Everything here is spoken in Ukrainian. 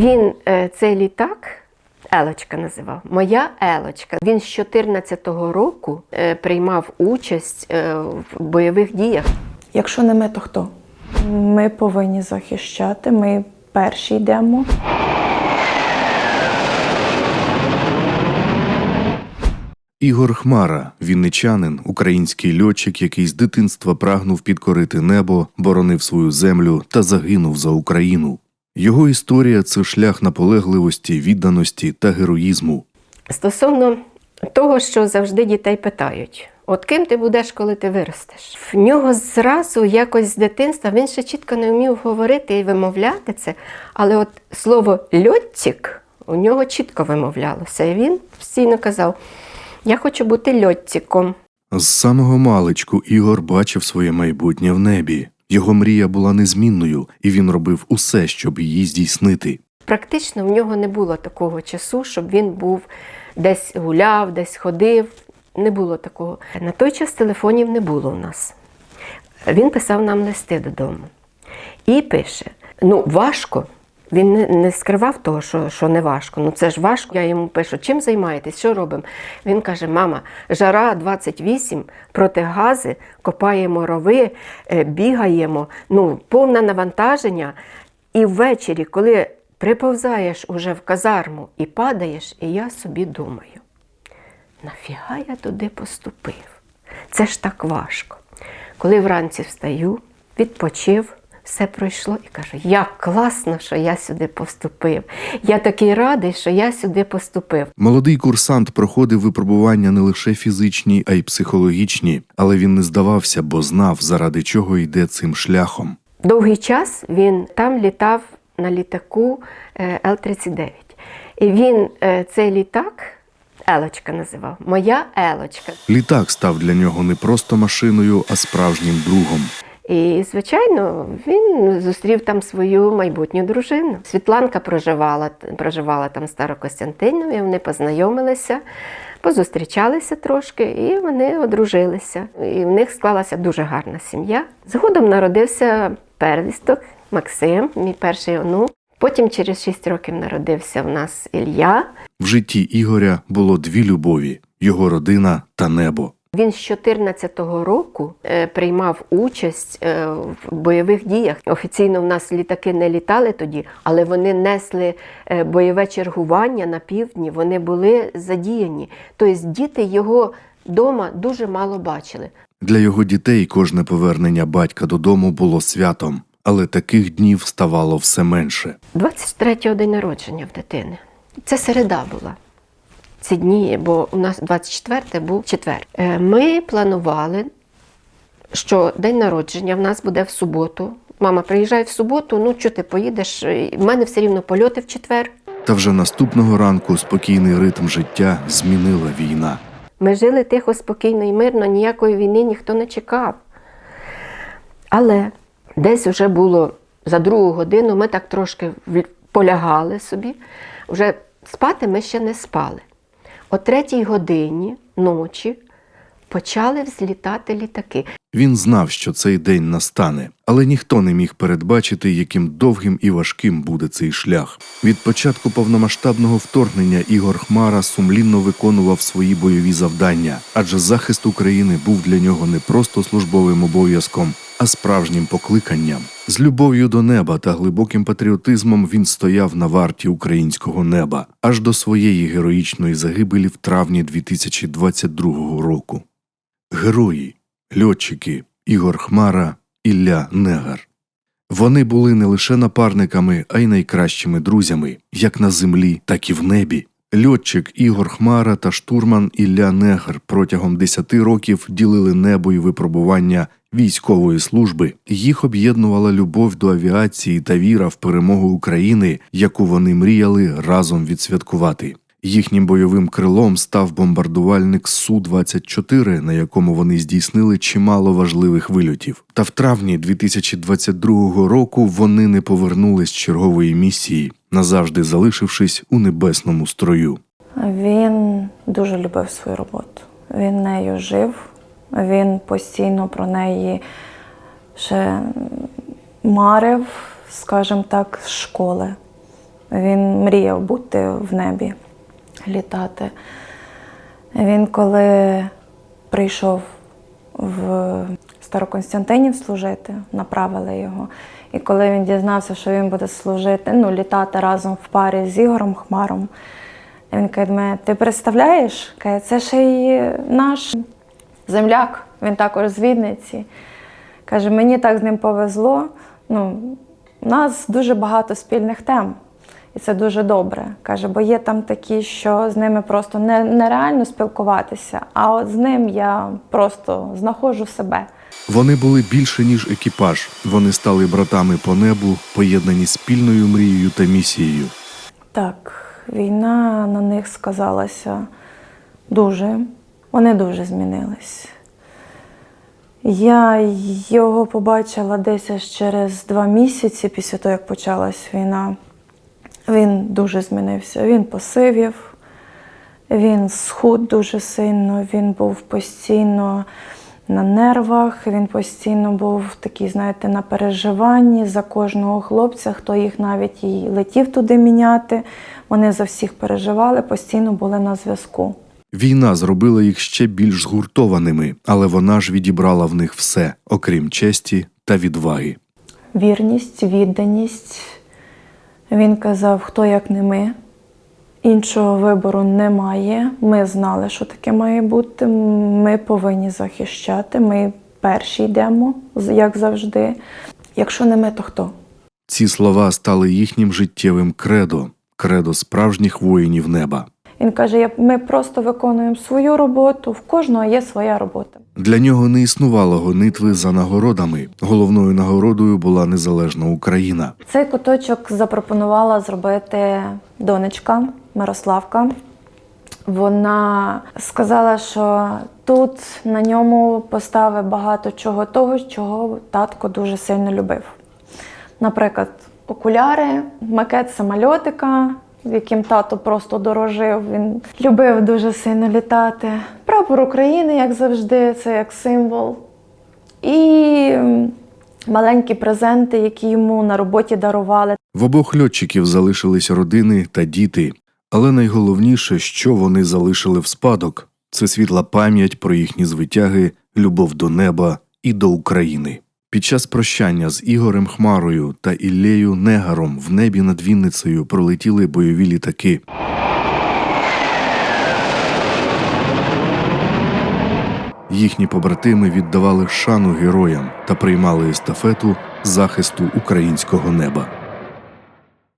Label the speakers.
Speaker 1: Він е, цей літак. Елочка називав Моя Елочка. Він з 14-го року е, приймав участь е, в бойових діях.
Speaker 2: Якщо не ми, то хто? Ми повинні захищати. Ми перші йдемо.
Speaker 3: Ігор Хмара, вінничанин, український льотчик, який з дитинства прагнув підкорити небо, боронив свою землю та загинув за Україну. Його історія це шлях наполегливості, відданості та героїзму.
Speaker 1: Стосовно того, що завжди дітей питають: от ким ти будеш, коли ти виростеш? В нього зразу якось з дитинства він ще чітко не вмів говорити і вимовляти це, але от слово льотчик у нього чітко вимовлялося. І він постійно казав: Я хочу бути льотчиком.
Speaker 3: З самого маличку Ігор бачив своє майбутнє в небі. Його мрія була незмінною, і він робив усе, щоб її здійснити.
Speaker 1: Практично в нього не було такого часу, щоб він був десь гуляв, десь ходив. Не було такого. На той час телефонів не було у нас. Він писав нам листи додому. І пише: ну, важко. Він не, не скривав того, що, що не важко. Ну це ж важко. Я йому пишу, чим займаєтесь, що робимо? Він каже: мама, жара 28, протигази, копаємо рови, е, бігаємо, ну, повне навантаження. І ввечері, коли приповзаєш уже в казарму і падаєш, і я собі думаю, нафіга я туди поступив? Це ж так важко. Коли вранці встаю, відпочив, все пройшло і кажу, як класно, що я сюди поступив. Я такий радий, що я сюди поступив.
Speaker 3: Молодий курсант проходив випробування не лише фізичні, а й психологічні, але він не здавався, бо знав, заради чого йде цим шляхом.
Speaker 1: Довгий час він там літав на літаку е, Л-39. І він е, цей літак, Елочка називав, Моя Елочка.
Speaker 3: Літак став для нього не просто машиною, а справжнім другом.
Speaker 1: І, звичайно, він зустрів там свою майбутню дружину. Світланка проживала, проживала там в Старокостянтинові, вони познайомилися, позустрічалися трошки, і вони одружилися. І в них склалася дуже гарна сім'я. Згодом народився первісток Максим, мій перший онук. Потім через 6 років народився в нас Ілля.
Speaker 3: В житті Ігоря було дві любові його родина та небо.
Speaker 1: Він з 14-го року е, приймав участь е, в бойових діях. Офіційно в нас літаки не літали тоді, але вони несли е, бойове чергування на півдні. Вони були задіяні. Тобто діти його вдома дуже мало бачили.
Speaker 3: Для його дітей кожне повернення батька додому було святом, але таких днів ставало все менше.
Speaker 1: 23-го день народження в дитини. Це середа була. Ці дні, бо у нас 24 був четвер. Е, Ми планували, що день народження в нас буде в суботу. Мама, приїжджай в суботу, ну що ти поїдеш? У мене все рівно польоти в четвер.
Speaker 3: Та вже наступного ранку спокійний ритм життя змінила війна.
Speaker 1: Ми жили тихо, спокійно і мирно, ніякої війни ніхто не чекав. Але десь вже було за другу годину, ми так трошки полягали собі. Вже спати ми ще не спали. О третій годині ночі почали взлітати літаки.
Speaker 3: Він знав, що цей день настане, але ніхто не міг передбачити, яким довгим і важким буде цей шлях. Від початку повномасштабного вторгнення Ігор Хмара сумлінно виконував свої бойові завдання, адже захист України був для нього не просто службовим обов'язком, а справжнім покликанням. З любов'ю до неба та глибоким патріотизмом він стояв на варті українського неба аж до своєї героїчної загибелі в травні 2022 року. Герої льотчики Ігор Хмара, Ілля Негар. Вони були не лише напарниками, а й найкращими друзями, як на землі, так і в небі. Льотчик Ігор Хмара та штурман Ілля Негар протягом 10 років ділили небо і випробування військової служби. Їх об'єднувала любов до авіації та віра в перемогу України, яку вони мріяли разом відсвяткувати. Їхнім бойовим крилом став бомбардувальник Су-24, на якому вони здійснили чимало важливих вильотів. Та в травні 2022 року вони не повернулись з чергової місії, назавжди залишившись у небесному строю.
Speaker 2: Він дуже любив свою роботу. Він нею жив, він постійно про неї ще марив, скажімо так, з школи. Він мріяв бути в небі, літати. Він коли прийшов в Староконстантинів служити, направили його. І коли він дізнався, що він буде служити, ну, літати разом в парі з Ігорем Хмаром, він каже, ти представляєш? Це ще й наш земляк, він також з Відниці. Каже, мені так з ним повезло. Ну, у нас дуже багато спільних тем. І це дуже добре. Каже, бо є там такі, що з ними просто нереально спілкуватися, а от з ним я просто знаходжу себе.
Speaker 3: Вони були більше ніж екіпаж. Вони стали братами по небу, поєднані спільною мрією та місією.
Speaker 2: Так, війна на них сказалася дуже. Вони дуже змінились. Я його побачила десь аж через два місяці після того, як почалась війна. Він дуже змінився. Він посивів, він схуд дуже сильно, він був постійно на нервах, він постійно був такий, знаєте, на переживанні за кожного хлопця, хто їх навіть і летів туди міняти. Вони за всіх переживали, постійно були на зв'язку.
Speaker 3: Війна зробила їх ще більш згуртованими, але вона ж відібрала в них все, окрім честі та відваги.
Speaker 2: Вірність, відданість. Він казав, хто як не ми. Іншого вибору немає. Ми знали, що таке має бути. Ми повинні захищати. Ми перші йдемо, як завжди. Якщо не ми, то хто?
Speaker 3: Ці слова стали їхнім життєвим кредо, кредо справжніх воїнів неба.
Speaker 2: Він каже: «Я- ми просто виконуємо свою роботу, в кожного є своя робота.
Speaker 3: Для нього не існувало гонитви за нагородами. Головною нагородою була незалежна Україна.
Speaker 2: Цей куточок запропонувала зробити донечка Мирославка. Вона сказала, що тут на ньому поставить багато чого того, чого татко дуже сильно любив. Наприклад, окуляри, макет самольотика, яким тато просто дорожив. Він любив дуже сильно літати. Прапор України, як завжди, це як символ. І маленькі презенти, які йому на роботі дарували.
Speaker 3: В обох льотчиків залишились родини та діти, але найголовніше, що вони залишили в спадок, це світла пам'ять про їхні звитяги, любов до неба і до України. Під час прощання з Ігорем Хмарою та Іллею Негаром в небі над Вінницею пролетіли бойові літаки. Їхні побратими віддавали шану героям та приймали естафету захисту українського неба.